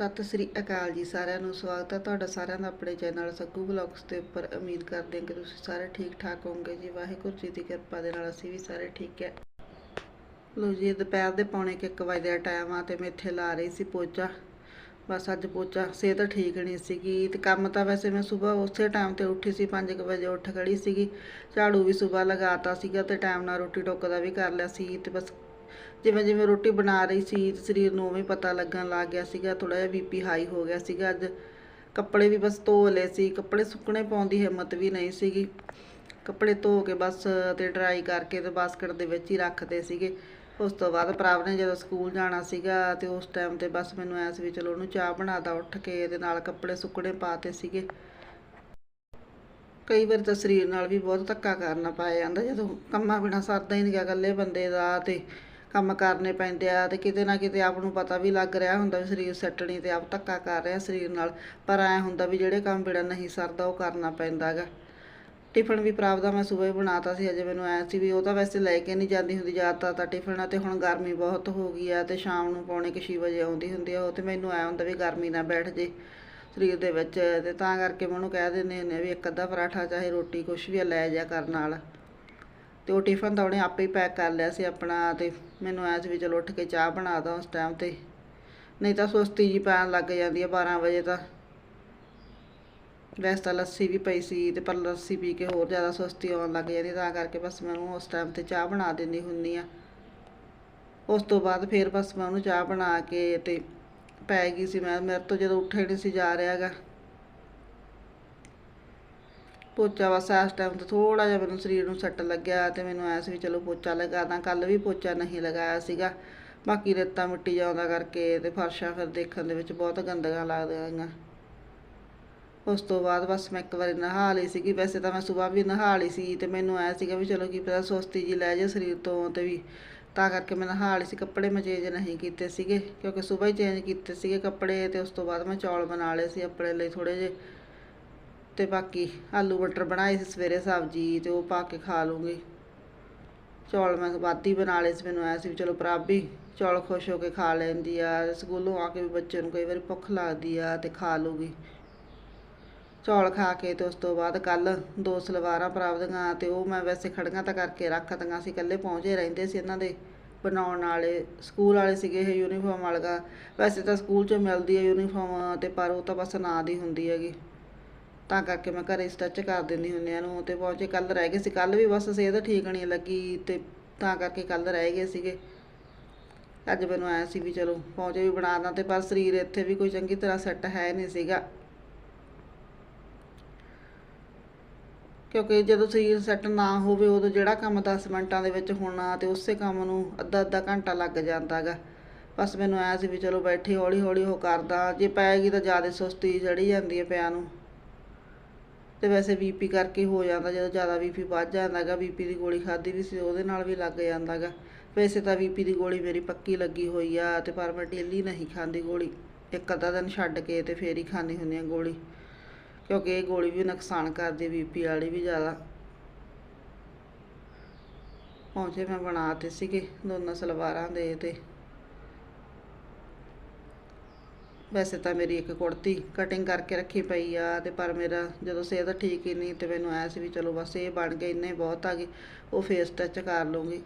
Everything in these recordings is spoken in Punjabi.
ਸਤਿ ਸ੍ਰੀ ਅਕਾਲ ਜੀ ਸਾਰਿਆਂ ਨੂੰ, ਸਵਾਗਤ ਹੈ ਤੁਹਾਡਾ ਸਾਰਿਆਂ ਦਾ ਆਪਣੇ ਚੈਨਲ ਸੱਗੂ ਵਲੌਗਸ ਦੇ ਉੱਪਰ। ਉਮੀਦ ਕਰਦੇ ਹਾਂ ਕਿ ਤੁਸੀਂ ਸਾਰੇ ਠੀਕ ਠਾਕ ਹੋਵੋਗੇ ਜੀ। ਵਾਹਿਗੁਰੂ ਜੀ ਦੀ ਕਿਰਪਾ ਦੇ ਨਾਲ ਅਸੀਂ ਵੀ ਸਾਰੇ ਠੀਕ ਹੈ। ਲੋ ਜੀ ਦੁਪਹਿਰ ਦੇ ਪੌਣੇ ਕੁ ਇੱਕ ਵਜੇ ਦਾ ਟਾਈਮ ਆ ਤੇ ਮੈਂ ਇੱਥੇ ਲਾ ਰਹੀ ਸੀ ਪੋਚਾ। ਬਸ ਅੱਜ ਪੋਚਾ, ਸਿਹਤ ਠੀਕ ਨਹੀਂ ਸੀਗੀ। ਤੇ ਕੰਮ ਤਾਂ ਵੈਸੇ ਮੈਂ ਸਵੇਰ ਉਸੇ ਟਾਈਮ ਤੇ ਉੱਠੀ ਸੀ 5 ਵਜੇ ਉੱਠ ਖੜੀ ਸੀਗੀ। ਝਾੜੂ ਵੀ ਸਵੇਰ ਲਗਾਤਾ ਸੀਗਾ ਤੇ ਟਾਈਮ ਨਾਲ ਰੋਟੀ ਟੁੱਕ ਦਾ ਵੀ ਕਰ ਲਿਆ ਸੀ ਤੇ ਬਸ ਜਿਵੇਂ ਜਿਵੇਂ ਰੋਟੀ ਬਣਾ ਰਹੀ ਸੀ ਤੇ ਸਰੀਰ ਨੂੰ ਉਵੇਂ ਪਤਾ ਲੱਗਣ ਲੱਗ ਗਿਆ ਸੀਗਾ ਥੋੜਾ ਜਿਹਾ ਬੀਪੀ ਹਾਈ ਹੋ ਗਿਆ ਸੀਗਾ, ਅੱਜ ਕੱਪੜੇ ਵੀ ਬਸ ਧੋ ਲਏ ਸੀ, ਕੱਪੜੇ ਸੁੱਕਣੇ ਪਾਉਣ ਦੀ ਹਿੰਮਤ ਵੀ ਨਹੀਂ ਸੀਗੀ। ਕੱਪੜੇ ਧੋ ਕੇ ਬਸ ਤੇ ਡਰਾਈ ਕਰਕੇ ਤੇ ਬਾਸਕਟ ਦੇ ਵਿੱਚ ਹੀ ਰੱਖਦੇ ਸੀਗੇ। ਉਸ ਤੋਂ ਬਾਅਦ ਪ੍ਰਾਵ ਨੇ ਜਦੋਂ ਸਕੂਲ ਜਾਣਾ ਸੀਗਾ ਤੇ ਉਸ ਟਾਈਮ ਤੇ ਬਸ ਮੈਨੂੰ ਐਸ ਵੀ ਚਲੋ ਉਹਨੂੰ ਚਾਹ ਬਣਾਦਾ ਉੱਠ ਕੇ ਇਹਦੇ ਨਾਲ ਕੱਪੜੇ ਸੁੱਕਣੇ ਪਾਤੇ ਸੀਗੇ। ਕਈ ਵਾਰ ਤਾਂ ਸਰੀਰ ਨਾਲ ਵੀ ਬਹੁਤ ਧੱਕਾ ਕਰਨਾ ਪਾਇਆ ਜਾਂਦਾ ਜਦੋਂ ਕੰਮਾਂ ਬਿਨਾ ਸਰਦਾ ਹੀ ਨਹੀਂ ਗਿਆ, ਇਕੱਲੇ ਬੰਦੇ ਦਾ ਤੇ ਕੰਮ ਕਰਨੇ ਪੈਂਦੇ ਆ ਤੇ ਕਿਤੇ ਨਾ ਕਿਤੇ ਆਪ ਨੂੰ ਪਤਾ ਵੀ ਲੱਗ ਰਿਹਾ ਹੁੰਦਾ ਵੀ ਸਰੀਰ ਸੱਟਣੀ ਤੇ ਆਪ ਧੱਕਾ ਕਰ ਰਿਹਾ ਸਰੀਰ ਨਾਲ, ਪਰ ਐ ਹੁੰਦਾ ਵੀ ਜਿਹੜੇ ਕੰਮ ਬਿੜਾ ਨਹੀਂ ਸਰਦਾ ਉਹ ਕਰਨਾ ਪੈਂਦਾਗਾ ਟਿਫਨ ਵੀ ਪ੍ਰਾਪਤ ਦਾ ਮੈਂ ਸਵੇਰੇ ਬਣਾਤਾ ਸੀ ਅਜੇ ਮੈਨੂੰ ਐ ਸੀ ਵੀ ਉਹ ਤਾਂ ਵੈਸੇ ਲੈ ਕੇ ਨਹੀਂ ਜਾਂਦੀ ਹੁੰਦੀ ਜ਼ਿਆਦਾਤਰ ਤਾਂ ਟਿਫਨ, ਤੇ ਹੁਣ ਗਰਮੀ ਬਹੁਤ ਹੋ ਗਈ ਆ ਤੇ ਸ਼ਾਮ ਨੂੰ ਪੌਣੇ ਕੁ ਛੇ ਵਜੇ ਆਉਂਦੀ ਹੁੰਦੀ ਆ, ਉਹ ਤੇ ਮੈਨੂੰ ਐ ਹੁੰਦਾ ਵੀ ਗਰਮੀ ਨਾ ਬੈਠ ਜੇ ਸਰੀਰ ਦੇ ਵਿੱਚ, ਤੇ ਤਾਂ ਕਰਕੇ ਮੈਨੂੰ ਕਹਿ ਦਿੰਦੇ ਹੁੰਦੇ ਵੀ ਇੱਕ ਅੱਧਾ ਪਰਾਠਾ ਚਾਹੇ ਰੋਟੀ ਕੁਛ ਵੀ ਆ, ਲੈ ਜਾ ਕਰਨ ਨਾਲ। ਤੇ ਉਹ ਟਿਫਨ ਤਾਂ ਉਹਨੇ ਆਪੇ ਹੀ ਪੈਕ ਕਰ ਲਿਆ ਸੀ ਆਪਣਾ ਤੇ ਮੈਨੂੰ ਐ ਸੀ ਵੀ ਚਲੋ ਉੱਠ ਕੇ ਚਾਹ ਬਣਾ ਦਾਂ ਉਸ ਟਾਈਮ ਤੇ। ਨਹੀਂ ਤਾਂ ਸੁਸਤੀ ਜੀ ਪੈਣ ਲੱਗ ਜਾਂਦੀ ਹੈ 12 ਵਜੇ ਤਾਂ। ਵੈਸੇ ਤਾਂ ਲੱਸੀ ਵੀ ਪਈ ਸੀ ਤੇ ਪਰ ਲੱਸੀ ਪੀ ਕੇ ਹੋਰ ਜ਼ਿਆਦਾ ਸੁਸਤੀ ਆਉਣ ਲੱਗ ਜਾਂਦੀ ਤਾਂ ਕਰਕੇ ਬਸ ਮੈਂ ਉਹਨੂੰ ਉਸ ਟਾਈਮ ਤੇ ਚਾਹ ਬਣਾ ਦਿੰਦੀ ਹੁੰਦੀ ਆ। ਉਸ ਤੋਂ ਬਾਅਦ ਫਿਰ ਬਸ ਮੈਂ ਉਹਨੂੰ ਚਾਹ ਬਣਾ ਕੇ ਤੇ ਪੈ ਗਈ ਸੀ ਮੈਂ, ਮੇਰੇ ਤੋਂ ਜਦੋਂ ਉੱਠਿਆ ਨਹੀਂ ਸੀ ਜਾ ਰਿਹਾਗਾ ਪੋਚਾ ਬਸ ਇਸ ਟਾਈਮ ਤੇ ਥੋੜਾ ਜਿਹਾ ਮੈਨੂੰ ਸਰੀਰ ਨੂੰ ਸੱਟ ਲੱਗਿਆ ਤੇ ਮੈਨੂੰ ਐਸ ਵੀ ਚਲੋ ਪੋਚਾ ਲਗਾ ਦਾਂ। ਕੱਲ ਵੀ ਪੋਚਾ ਨਹੀਂ ਲਗਾਇਆ ਸੀਗਾ। ਬਾਕੀ ਰੇਤਾ ਮਿੱਟੀ ਜਾਉਂਦਾ ਕਰਕੇ ਤੇ ਫਰਸ਼ਾਂ ਫਿਰ ਦੇਖਣ ਦੇ ਵਿੱਚ ਬਹੁਤ ਗੰਦਗਾ ਲੱਗਦੀਆਂ ਉਸ ਤੋਂ ਬਾਅਦ ਬਸ ਮੈਂ ਇੱਕ ਵਾਰੀ ਨਹਾ ਲਈ ਸੀਗੀ। ਵੈਸੇ ਤਾਂ ਮੈਂ ਸਵੇਰ ਵੀ ਨਹਾ ਲਈ ਸੀ ਤੇ ਮੈਨੂੰ ਐ ਸੀਗਾ ਵੀ ਚਲੋ ਕੀ ਪਤਾ ਸੁਸਤੀ ਜੀ ਲੈ ਜਾ ਸਰੀਰ ਤੋਂ ਤੇ ਵੀ। ਤਾਂ ਕਰਕੇ ਮੈਂ ਨਹਾ ਲਈ ਸੀ। ਕੱਪੜੇ ਮੈਂ ਚੇਂਜ ਨਹੀਂ ਕੀਤੇ ਸੀਗੇ, ਕਿਉਂਕਿ ਸਵੇਰ ਹੀ ਚੇਂਜ ਕੀਤੇ ਸੀਗੇ ਕੱਪੜੇ ਤੇ ਉਸ ਤੋਂ ਬਾਅਦ ਮੈਂ ਚੌਲ ਬਣਾ ਲਏ ਸੀ ਆਪਣੇ ਲਈ ਥੋੜੇ ਜਿਹੇ। ਤੇ ਬਾਕੀ ਆਲੂ ਮਟਰ ਬਣਾਏ ਸੀ ਸਵੇਰੇ ਸਬਜ਼ੀ ਤੇ ਉਹ ਪਾ ਕੇ ਖਾ ਲੂੰਗੀ। ਚੌਲ ਮੈਂ ਵਾਧੀ ਬਣਾ ਲਏ ਸੀ, ਮੈਨੂੰ ਐ ਸੀ ਵੀ ਚਲੋ ਪ੍ਰਾਬੀ ਚੌਲ ਖੁਸ਼ ਹੋ ਕੇ ਖਾ ਲੈਂਦੀ ਆ, ਸਕੂਲੋਂ ਆ ਕੇ ਵੀ ਬੱਚੇ ਨੂੰ ਕਈ ਵਾਰੀ ਭੁੱਖ ਲੱਗਦੀ ਆ ਤੇ ਖਾ ਲੂਗੀ। ਚੌਲ ਖਾ ਕੇ ਤੇ ਉਸ ਤੋਂ ਬਾਅਦ ਕੱਲ ਦੋ ਸਲਵਾਰਾਂ ਪ੍ਰਾਪਤੀਆਂ ਤੇ ਉਹ ਮੈਂ ਵੈਸੇ ਖੜੀਆਂ ਤਾਂ ਕਰਕੇ ਰੱਖਤੀਆਂ ਸੀ, ਇਕੱਲੇ ਪਹੁੰਚੇ ਰਹਿੰਦੇ ਸੀ ਇਹਨਾਂ ਦੇ ਬਣਾਉਣ ਵਾਲੇ, ਸਕੂਲ ਵਾਲੇ ਸੀਗੇ ਇਹ ਯੂਨੀਫਾਰਮ ਵਾਲਗਾ ਵੈਸੇ ਤਾਂ ਸਕੂਲ 'ਚੋਂ ਮਿਲਦੀ ਹੈ ਯੂਨੀਫਾਰਮ ਤੇ ਪਰ ਉਹ ਤਾਂ ਬਸ ਨਾਂ ਦੀ ਹੁੰਦੀ ਹੈਗੀ। ਤਾਂ ਕਰਕੇ ਮੈਂ ਘਰੇ ਸਟਿਚ ਕਰ ਦਿੰਦੀ ਹੁੰਦੀ ਆ ਨੂੰ ਤੇ ਪਹੁੰਚੇ ਕੱਲ ਰਹਿ ਗਏ ਸੀ ਕੱਲ ਵੀ ਬਸ ਸਿਹਤ ਠੀਕ ਨਹੀਂ ਲੱਗੀ ਤੇ ਤਾਂ ਕਰਕੇ ਕੱਲ ਰਹਿ ਗਏ ਸੀਗੇ। ਅੱਜ ਮੈਨੂੰ ਆਇਆ ਸੀ ਵੀ ਚਲੋ ਪਹੁੰਚੇ ਵੀ ਬਣਾ ਦਾਂ ਤੇ ਪਰ ਸਰੀਰ ਇੱਥੇ ਵੀ ਕੋਈ ਚੰਗੀ ਤਰ੍ਹਾਂ ਸੈੱਟ ਹੈ ਨਹੀਂ ਸੀਗਾ। ਕਿਉਂਕਿ ਜਦੋਂ ਸਰੀਰ ਸੈੱਟ ਨਾ ਹੋਵੇ ਉਦੋਂ ਜਿਹੜਾ ਕੰਮ 10 ਮਿੰਟਾਂ ਦੇ ਵਿੱਚ ਹੋਣਾ ਤੇ ਉਸੇ ਕੰਮ ਨੂੰ ਅੱਧਾ ਅੱਧਾ ਘੰਟਾ ਲੱਗ ਜਾਂਦਾਗਾ। ਬਸ ਮੈਨੂੰ ਆਇਆ ਸੀ ਵੀ ਚਲੋ ਬੈਠੀ ਹੌਲੀ ਹੌਲੀ ਉਹ ਕਰਦਾ, ਜੇ ਪੈ ਗਈ ਤਾਂ ਜ਼ਿਆਦਾ ਸੁਸਤੀ ਚੜੀ ਜਾਂਦੀ ਹੈ ਪਿਆ ਨੂੰ। ਤੇ ਵੈਸੇ ਬੀਪੀ ਕਰਕੇ ਹੋ ਜਾਂਦਾ, ਜਦੋਂ ਜ਼ਿਆਦਾ ਬੀਪੀ ਵੱਧ ਜਾਂਦਾਗਾ, ਬੀਪੀ ਦੀ ਗੋਲੀ ਖਾਧੀ ਵੀ ਸੀ, ਉਹਦੇ ਨਾਲ ਵੀ ਲੱਗ ਜਾਂਦਾਗਾ। ਵੈਸੇ ਤਾਂ ਬੀਪੀ ਦੀ ਗੋਲੀ ਮੇਰੀ ਪੱਕੀ ਲੱਗੀ ਹੋਈ ਆ, ਤੇ ਪਰ ਮੈਂ ਡੇਲੀ ਨਹੀਂ ਖਾਂਦੀ ਗੋਲੀ। ਇੱਕ ਅੱਧਾ ਦਿਨ ਛੱਡ ਕੇ ਤੇ ਫੇਰ ਹੀ ਖਾਂਦੀ ਹੁੰਦੀ ਆ ਗੋਲੀ, ਕਿਉਂਕਿ ਇਹ ਗੋਲੀ ਵੀ ਨੁਕਸਾਨ ਕਰਦੀ ਬੀਪੀ ਵਾਲੀ ਵੀ ਜ਼ਿਆਦਾ। ਪਹੁੰਚੇ ਮੈਂ ਬਣਾਤੇ ਸੀਗੇ ਦੋਨਾਂ ਸਲਵਾਰਾਂ ਦੇ ਤੇ ਵੈਸੇ ਤਾਂ ਮੇਰੀ ਇੱਕ ਕੁੜਤੀ ਕਟਿੰਗ ਕਰਕੇ ਰੱਖੀ ਪਈ ਆ ਤੇ ਪਰ ਮੇਰਾ ਜਦੋਂ ਸਿਹਤ ਠੀਕ ਹੀ ਨਹੀਂ ਤੇ ਮੈਨੂੰ ਐ ਸੀ ਵੀ ਚਲੋ ਬਸ ਇਹ ਬਣ ਗਏ, ਇੰਨੇ ਬਹੁਤ ਆ ਗਏ, ਉਹ ਫੇਸ ਟੱਚ ਕਰ ਲੂੰਗੀ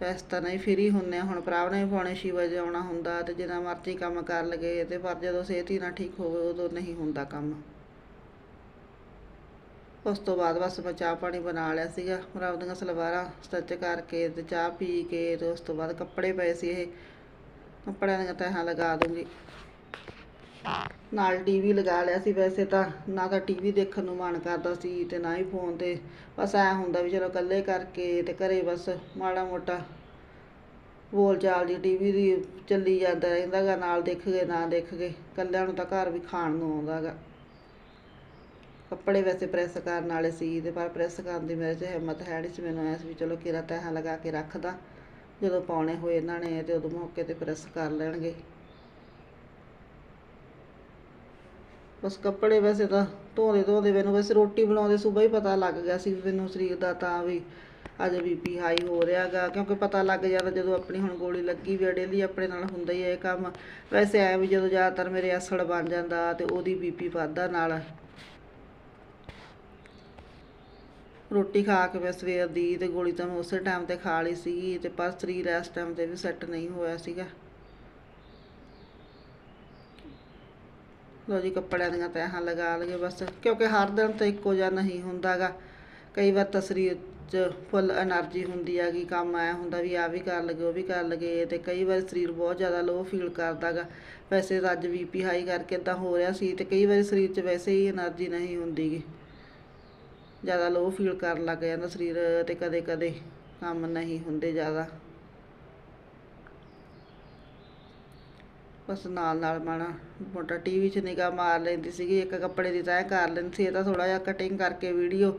ਵੈਸੇ ਤਾਂ ਨਹੀਂ ਫਰੀ ਹੁੰਨੇ ਆ, ਹੁਣ ਭਰਾਵ ਨੇ ਪੌਣੇ ਛੇ ਵਜੇ ਆਉਣਾ ਹੁੰਦਾ ਤੇ ਜਿੰਨਾ ਮਰਜ਼ੀ ਕੰਮ ਕਰ ਲਗੇ ਤੇ ਪਰ ਜਦੋਂ ਸਿਹਤ ਹੀ ਨਾ ਠੀਕ ਹੋਵੇ ਉਦੋਂ ਨਹੀਂ ਹੁੰਦਾ ਕੰਮ। ਉਸ ਤੋਂ ਬਾਅਦ ਬਸ ਮੈਂ ਚਾਹ ਪਾਣੀ ਬਣਾ ਲਿਆ ਸੀਗਾ, ਭਰਾਵ ਦੀਆਂ ਸਲਵਾਰਾਂ ਸਟਿਚ ਕਰਕੇ ਤੇ ਚਾਹ ਪੀ ਕੇ ਤੇ ਉਸ ਤੋਂ ਬਾਅਦ ਕੱਪੜੇ ਪਏ ਸੀ ਇਹ। ਕੱਪੜਿਆਂ ਦੀਆਂ ਤਹਾਂ ਲਗਾ ਦੂੰਗੀ। ਨਾਲ ਟੀਵੀ ਲਗਾ ਲਿਆ ਸੀ ਵੈਸੇ ਤਾਂ, ਨਾ ਤਾਂ ਟੀਵੀ ਦੇਖਣ ਨੂੰ ਮਨ ਕਰਦਾ ਸੀ ਤੇ ਨਾ ਹੀ ਫੋਨ ਤੇ। ਬਸ ਐ ਹੁੰਦਾ ਵੀ ਚਲੋ ਇਕੱਲੇ ਕਰਕੇ ਤੇ ਘਰੇ ਬਸ ਮਾੜਾ ਮੋਟਾ ਬੋਲ ਚਾਲ ਦੀ ਟੀਵੀ ਦੀ ਚੱਲੀ ਜਾਂਦਾ ਰਹਿੰਦਾਗਾ ਨਾਲ ਦੇਖ ਗਏ, ਨਾ ਦੇਖ ਗਏ। ਇਕੱਲਿਆਂ ਨੂੰ ਤਾਂ ਘਰ ਵੀ ਖਾਣ ਨੂੰ ਆਉਂਦਾਗਾ ਕੱਪੜੇ ਵੈਸੇ ਪ੍ਰੈਸ ਕਰਨ ਵਾਲੇ ਸੀ ਤੇ ਪਰ ਪ੍ਰੈਸ ਕਰਨ ਦੀ ਮੇਰੇ 'ਚ ਹਿੰਮਤ ਹੈ ਨਹੀਂ ਸੀ ਮੈਨੂੰ ਐਸ ਵੀ ਚਲੋ ਕਿਰਾ ਤਹਾਂ ਲਗਾ ਕੇ ਰੱਖਦਾ। ਜਦੋਂ ਪਾਉਣੇ ਹੋਏ ਇਹਨਾਂ ਨੇ ਤੇ ਉਦੋਂ ਮੌਕੇ ਤੇ ਪ੍ਰੈਸ ਕਰ ਲੈਣਗੇ। ਬਸ ਕੱਪੜੇ ਵੈਸੇ ਤਾਂ ਧੋਦੇ ਧੋਦੇ ਮੈਨੂੰ ਵੈਸੇ ਰੋਟੀ ਬਣਾਉਂਦੇ ਸਵੇਰ ਹੀ ਪਤਾ ਲੱਗ ਗਿਆ ਸੀ ਮੈਨੂੰ ਸਰੀਰ ਦਾ ਤਾਂ ਵੀ ਅੱਜ ਬੀਪੀ ਹਾਈ ਹੋ ਰਿਹਾਗਾ ਕਿਉਂਕਿ ਪਤਾ ਲੱਗ ਜਾਂਦਾ ਜਦੋਂ ਆਪਣੀ ਹੁਣ ਗੋਲੀ ਲੱਗੀ ਵੀ ਡੇਲੀ ਆਪਣੇ ਨਾਲ ਹੁੰਦਾ ਹੀ ਇਹ ਕੰਮ। ਵੈਸੇ ਐ ਵੀ ਜਦੋਂ ਜ਼ਿਆਦਾਤਰ ਮੇਰੇ ਅਸੜ ਬਣ ਜਾਂਦਾ ਤੇ ਉਹਦੀ ਬੀਪੀ ਵਾਧਾ ਨਾਲ। ਰੋਟੀ ਖਾ ਕੇ ਮੈਂ ਸਵੇਰ ਦੀ ਤੇ ਗੋਲੀ ਤਾਂ ਮੈਂ ਉਸੇ ਟਾਈਮ ਤੇ ਖਾ ਲਈ ਸੀਗੀ ਤੇ ਪਰ ਸਰੀਰ ਇਸ ਟਾਈਮ ਤੇ ਵੀ ਸੈੱਟ ਨਹੀਂ ਹੋਇਆ ਸੀਗਾ। ਲੋ ਜੀ, ਕੱਪੜਿਆਂ ਦੀਆਂ ਤਹਾਂ ਲਗਾ ਲਗੇ ਬਸ, ਕਿਉਂਕਿ ਹਰ ਦਿਨ ਤਾਂ ਇੱਕੋ ਜਿਹਾ ਨਹੀਂ ਹੁੰਦਾਗਾ। ਕਈ ਵਾਰ ਤਾਂ ਸਰੀਰ 'ਚ ਫੁੱਲ એનર્ਜੀ ਹੁੰਦੀ ਹੈਗੀ, ਕੰਮ ਆਇਆ ਹੁੰਦਾ ਵੀ ਆ ਵੀ ਕਰ ਲਗੇ ਉਹ ਵੀ ਕਰ ਲਗੇ ਤੇ ਕਈ ਵਾਰ ਸਰੀਰ ਬਹੁਤ ਜ਼ਿਆਦਾ ਲੋ ਫੀਲ ਕਰਦਾਗਾ। ਵੈਸੇ ਅੱਜ ਬੀਪੀ ਹਾਈ ਕਰਕੇ ਤਾਂ ਹੋ ਰਿਹਾ ਸੀ ਤੇ ਕਈ ਵਾਰ ਸਰੀਰ 'ਚ ਵੈਸੇ ਹੀ એનર્ਜੀ ਨਹੀਂ ਹੁੰਦੀਗੀ। ਜ਼ਿਆਦਾ ਲੋ ਫੀਲ ਕਰਨ ਲੱਗ ਜਾਂਦਾ ਸਰੀਰ ਤੇ ਕਦੇ ਕਦੇ ਕੰਮ ਨਹੀਂ ਹੁੰਦੇ ਜ਼ਿਆਦਾ। ਬਸ ਨਾਲ ਨਾਲ ਮਾਣਾ ਮੋਟਾ ਟੀਵੀ 'ਚ ਨਿਗਾਹ ਮਾਰ ਲੈਂਦੀ ਸੀਗੀ, ਇੱਕ ਕੱਪੜੇ ਦੀ ਤੈਅ ਕਰ ਲੈਂਦੀ ਸੀ, ਇਹ ਤਾਂ ਥੋੜਾ ਜਿਹਾ ਕਟਿੰਗ ਕਰਕੇ ਵੀਡੀਓ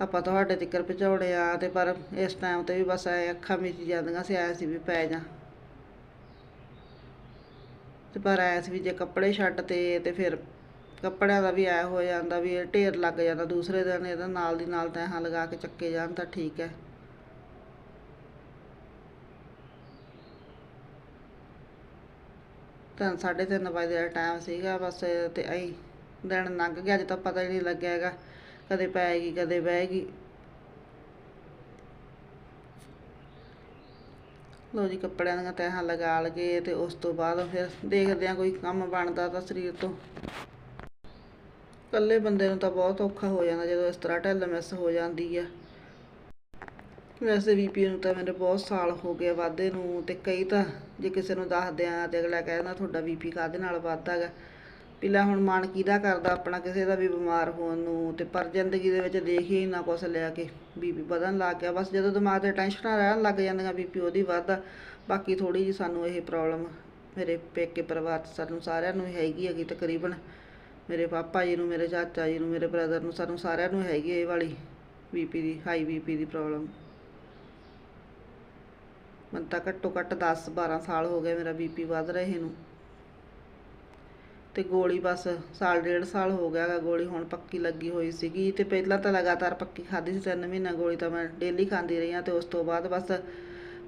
ਆਪਾਂ ਤੁਹਾਡੇ ਤੱਕ ਪਹੁੰਚਾਉਣੇ ਆ ਤੇ ਪਰ ਇਸ ਟਾਈਮ ਤੇ ਵੀ ਬਸ ਐ ਅੱਖਾਂ ਵਿੱਚ ਜਾਂਦੀਆਂ ਸੀ, ਐ ਸੀ ਵੀ ਪੈ ਜਾ। ਤੇ ਪਰ ਐ ਸੀ ਵੀ ਜੇ ਕੱਪੜੇ ਛੱਡ ਤੇ ਤੇ ਫਿਰ ਕੱਪੜਿਆਂ ਦਾ ਵੀ ਐ ਹੋ ਜਾਂਦਾ ਵੀ ਇਹ ਢੇਰ ਲੱਗ ਜਾਂਦਾ, ਦੂਸਰੇ ਦਿਨ ਇਹਦਾ ਨਾਲ ਦੀ ਨਾਲ ਤੈਹਾਂ ਲਗਾ ਕੇ ਚੱਕੇ ਜਾਣ ਤਾਂ ਠੀਕ ਹੈ ਤਾਂ ਸਾਢੇ ਤਿੰਨ ਵਜੇ ਦਾ ਟਾਈਮ ਸੀਗਾ ਬਸ ਤੇ ਐਂ ਦਿਨ ਲੰਘ ਗਿਆ, ਅਜੇ ਤਾਂ ਪਤਾ ਹੀ ਨਹੀਂ ਲੱਗਿਆ ਹੈਗਾ ਕਦੇ ਪੈ ਗਈ ਕਦੇ ਬਹਿ ਗਈ ਲੋ ਜੀ ਕੱਪੜਿਆਂ ਦੀਆਂ ਤੈਹਾਂ ਲਗਾ ਲਗੇ ਤੇ ਉਸ ਤੋਂ ਬਾਅਦ ਫਿਰ ਦੇਖਦੇ ਆ ਕੋਈ ਕੰਮ ਬਣਦਾ ਤਾਂ ਸਰੀਰ ਤੋਂ। ਇਕੱਲੇ ਬੰਦੇ ਨੂੰ ਤਾਂ ਬਹੁਤ ਔਖਾ ਹੋ ਜਾਂਦਾ ਜਦੋਂ ਇਸ ਤਰ੍ਹਾਂ ਢਿੱਲ ਮਿਸ ਹੋ ਜਾਂਦੀ ਆ। ਵੈਸੇ ਬੀਪੀ ਨੂੰ ਤਾਂ ਮੇਰੇ ਬਹੁਤ ਸਾਲ ਹੋ ਗਏ ਵਾਧੇ ਨੂੰ ਤੇ ਕਈ ਤਾਂ ਜੇ ਕਿਸੇ ਨੂੰ ਦੱਸਦੇ ਆ ਤੇ ਅਗਲਾ ਕਹਿੰਦਾ ਤੁਹਾਡਾ ਬੀਪੀ ਕਾਹਦੇ ਨਾਲ ਵੱਧਦਾ ਗਾ। ਪਿਲਾ ਹੁਣ ਮਨ ਕਿਹਦਾ ਕਰਦਾ ਆਪਣਾ ਕਿਸੇ ਦਾ ਵੀ ਬਿਮਾਰ ਹੋਣ ਨੂੰ ਤੇ ਪਰ ਜ਼ਿੰਦਗੀ ਦੇ ਵਿੱਚ ਦੇਖ ਹੀ ਨਾ ਕੁਛ ਲਿਆ ਕੇ ਬੀਪੀ ਵਧਣ ਲੱਗ ਗਿਆ। ਬਸ ਜਦੋਂ ਦਿਮਾਗ ਤੇ ਟੈਨਸ਼ਨਾਂ ਰਹਿਣ ਲੱਗ ਜਾਂਦੀਆਂ ਬੀਪੀ ਉਹਦੀ ਵੱਧਦਾ ਬਾਕੀ ਥੋੜੀ ਜੀ ਸਾਨੂੰ ਇਹ ਪ੍ਰੋਬਲਮ ਮੇਰੇ ਪੇਕੇ ਪਰਿਵਾਰ 'ਚ ਸਾਨੂੰ ਸਾਰਿਆਂ ਨੂੰ ਹੈਗੀ ਹੈਗੀ ਤਕਰੀਬਨ ਮੇਰੇ ਪਾਪਾ ਜੀ ਨੂੰ, ਮੇਰੇ ਚਾਚਾ ਜੀ ਨੂੰ, ਮੇਰੇ ਬ੍ਰਦਰ ਨੂੰ, ਸਾਨੂੰ ਸਾਰਿਆਂ ਨੂੰ ਹੈਗੀ ਇਹ ਵਾਲੀ ਬੀਪੀ ਦੀ ਹਾਈ ਬੀਪੀ ਦੀ ਪ੍ਰੋਬਲਮ ਮੈਨੂੰ ਤਾਂ ਘੱਟੋ ਘੱਟ 10 12 ਸਾਲ ਹੋ ਗਏ ਮੇਰਾ ਬੀਪੀ ਵੱਧ ਰਹੇ ਨੂੰ ਤੇ ਗੋਲੀ ਬਸ ਸਾਲ, ਡੇਢ ਸਾਲ ਹੋ ਗਿਆ ਗੋਲੀ ਹੁਣ ਪੱਕੀ ਲੱਗੀ ਹੋਈ ਸੀਗੀ। ਤੇ ਪਹਿਲਾਂ ਤਾਂ ਲਗਾਤਾਰ ਪੱਕੀ ਖਾਦੀ ਸੀ, ਤਿੰਨ ਮਹੀਨਾ ਗੋਲੀ ਤਾਂ ਮੈਂ ਡੇਲੀ ਖਾਂਦੀ ਰਹੀ ਹਾਂ ਤੇ ਉਸ ਤੋਂ ਬਾਅਦ ਬਸ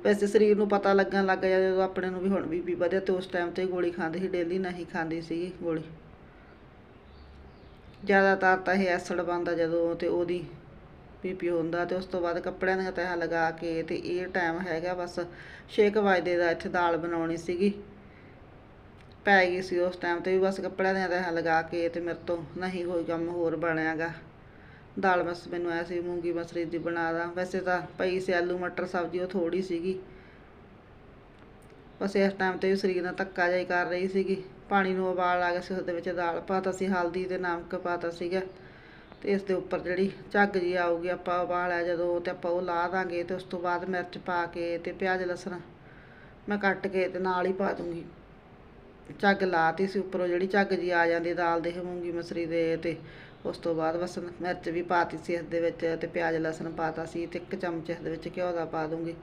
ਵੈਸੇ ਸਰੀਰ ਨੂੰ ਪਤਾ ਲੱਗਣ ਲੱਗ ਗਿਆ ਜਦੋਂ ਆਪਣੇ ਨੂੰ ਵੀ ਹੁਣ ਬੀਪੀ ਵਧਿਆ, ਤੇ ਉਸ ਟਾਈਮ ਤੇ ਗੋਲੀ ਖਾਂਦੀ ਸੀ ਡੇਲੀ ਨਹੀਂ ਖਾਂਦੀ ਸੀਗੀ ਗੋਲੀ। ਜ਼ਿਆਦਾਤਰ ਤਾਂ ਇਹ ਐਸਡ ਬਣਦਾ ਜਦੋਂ ਤੇ ਉਹਦੀ ਬੀਪੀ ਹੁੰਦਾ ਤੇ ਉਸ ਤੋਂ ਬਾਅਦ ਕੱਪੜਿਆਂ ਦੀਆਂ ਤਹਿ ਲਗਾ ਕੇ ਤੇ ਇਹ ਟਾਈਮ ਹੈਗਾ ਬਸ 6 ਵਜੇ ਦਾ ਇੱਥੇ ਦਾਲ ਬਣਾਉਣੀ ਸੀਗੀ। ਪੈ ਗਈ ਸੀ ਉਸ ਟਾਈਮ ਤੇ ਵੀ ਬਸ ਕੱਪੜਿਆਂ ਦੀਆਂ ਤਹਿ ਲਗਾ ਕੇ ਤੇ ਮੇਰੇ ਤੋਂ ਨਹੀਂ ਕੋਈ ਕੰਮ ਹੋਰ ਬਣਿਆਗਾ। ਦਾਲ ਬਸ ਮੈਨੂੰ ਐਸੀ ਮੂੰਗੀ ਮਸਰੀ ਦੀ ਬਣਾ ਦਾਂ। ਵੈਸੇ ਤਾਂ ਪਈ ਸੀ ਆਲੂ, ਮਟਰ, ਸਬਜ਼ੀ, ਉਹ ਥੋੜੀ ਸੀਗੀ। ਬਸ ਇਸ ਟਾਈਮ ਤੇ ਵੀ ਸਰੀਰ ਨਾਲ ਧੱਕਾ ਜਾਈ ਕਰ ਰਹੀ ਸੀਗੀ। ਪਾਣੀ ਨੂੰ ਉਬਾਲ ਆ ਗਿਆ ਸੀ ਉਸ ਦੇ ਵਿੱਚ ਦਾਲ ਪਾਤਾ ਸੀ, ਹਲਦੀ ਤੇ ਨਮਕ ਪਾਤਾ ਸੀਗਾ। ਤੇ ਇਸ ਦੇ ਉੱਪਰ ਜਿਹੜੀ ਝੱਗ ਜੀ ਆਊਗੀ ਆਪਾਂ ਉਬਾਲਿਆ ਜਦੋਂ ਤੇ ਆਪਾਂ ਉਹ ਲਾ ਦਾਂਗੇ ਤੇ ਉਸ ਤੋਂ ਬਾਅਦ ਮਿਰਚ ਪਾ ਕੇ ਤੇ ਪਿਆਜ਼, ਲਸਣ ਮੈਂ ਕੱਟ ਕੇ ਤੇ ਨਾਲ ਹੀ ਪਾ ਦੂੰਗੀ। ਝੱਗ ਲਾਤੀ ਸੀ, ਉੱਪਰੋਂ ਜਿਹੜੀ ਝੱਗ ਜੀ ਆ ਜਾਂਦੀ ਦਾਲ ਦੇ ਮੂੰਗੀ ਮਸਰੀ ਦੇ ਤੇ ਉਸ ਤੋਂ ਬਾਅਦ ਬਸ ਮਿਰਚ ਵੀ ਪਾਤੀ ਸੀ ਇਸ ਦੇ ਵਿੱਚ ਤੇ ਪਿਆਜ਼, ਲਸਣ ਪਾਤਾ ਸੀ ਤੇ ਇੱਕ ਚਮਚ ਇਸ ਦੇ ਵਿੱਚ ਘਿਓ ਦਾ ਪਾ ਦੂੰਗੀ।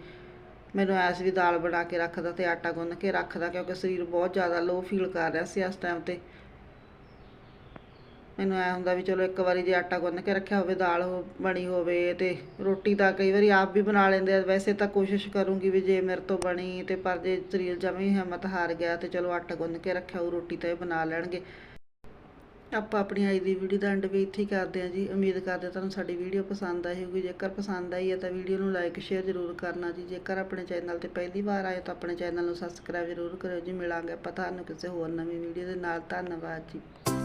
ਮੈਨੂੰ ਐਸ ਵੀ ਦਾਲ ਬਣਾ ਕੇ ਰੱਖਦਾ ਤੇ ਆਟਾ ਗੁੰਨ ਕੇ ਰੱਖਦਾ ਕਿਉਂਕਿ ਸਰੀਰ ਬਹੁਤ ਜ਼ਿਆਦਾ ਲੋ ਫੀਲ ਕਰ ਰਿਹਾ ਸੀ ਇਸ ਟਾਈਮ ਤੇ। ਮੈਨੂੰ ਐ ਹੁੰਦਾ ਵੀ ਚਲੋ ਇੱਕ ਵਾਰੀ ਜੇ ਆਟਾ ਗੁੰਨ ਕੇ ਰੱਖਿਆ ਹੋਵੇ, ਦਾਲ ਹੋ, ਬਣੀ ਹੋਵੇ ਤੇ ਰੋਟੀ ਤਾਂ ਕਈ ਵਾਰੀ ਆਪ ਵੀ ਬਣਾ ਲੈਂਦੇ ਆ। ਵੈਸੇ ਤਾਂ ਕੋਸ਼ਿਸ਼ ਕਰੂੰਗੀ ਵੀ ਜੇ ਮੇਰੇ ਤੋਂ ਬਣੀ ਤੇ ਪਰ ਜੇ ਸਰੀਰ ਜਮੀ ਹਿੰਮਤ ਹਾਰ ਗਿਆ ਤੇ ਚਲੋ ਆਟਾ ਗੁੰਨ ਕੇ ਰੱਖਿਆ, ਉਹ ਰੋਟੀ ਤਾਂ ਇਹ ਬਣਾ ਲੈਣਗੇ। ਆਪਾਂ ਆਪਣੀ ਅੱਜ ਦੀ ਵੀਡੀਓ ਦਾ ਐਂਡ ਵੀ ਇੱਥੇ ਹੀ ਕਰਦੇ ਹਾਂ ਜੀ। ਉਮੀਦ ਕਰਦੇ ਹਾਂ ਤੁਹਾਨੂੰ ਸਾਡੀ ਵੀਡੀਓ ਪਸੰਦ ਆਈ ਹੋਊਗੀ। ਜੇਕਰ ਪਸੰਦ ਆਈ ਹੈ ਤਾਂ ਵੀਡੀਓ ਨੂੰ ਲਾਈਕ ਸ਼ੇਅਰ ਜ਼ਰੂਰ ਕਰਨਾ ਜੀ। ਜੇਕਰ ਆਪਣੇ ਚੈਨਲ ਤੇ ਪਹਿਲੀ ਵਾਰ ਆਏ ਤਾਂ ਆਪਣੇ ਚੈਨਲ ਨੂੰ ਸਬਸਕ੍ਰਾਈਬ ਜ਼ਰੂਰ ਕਰਿਓ ਜੀ। ਮਿਲਾਂਗੇ ਆਪਾਂ ਤੁਹਾਨੂੰ ਕਿਸੇ ਹੋਰ ਨਵੀਂ ਵੀਡੀਓ ਦੇ ਨਾਲ। ਧੰਨਵਾਦ ਜੀ।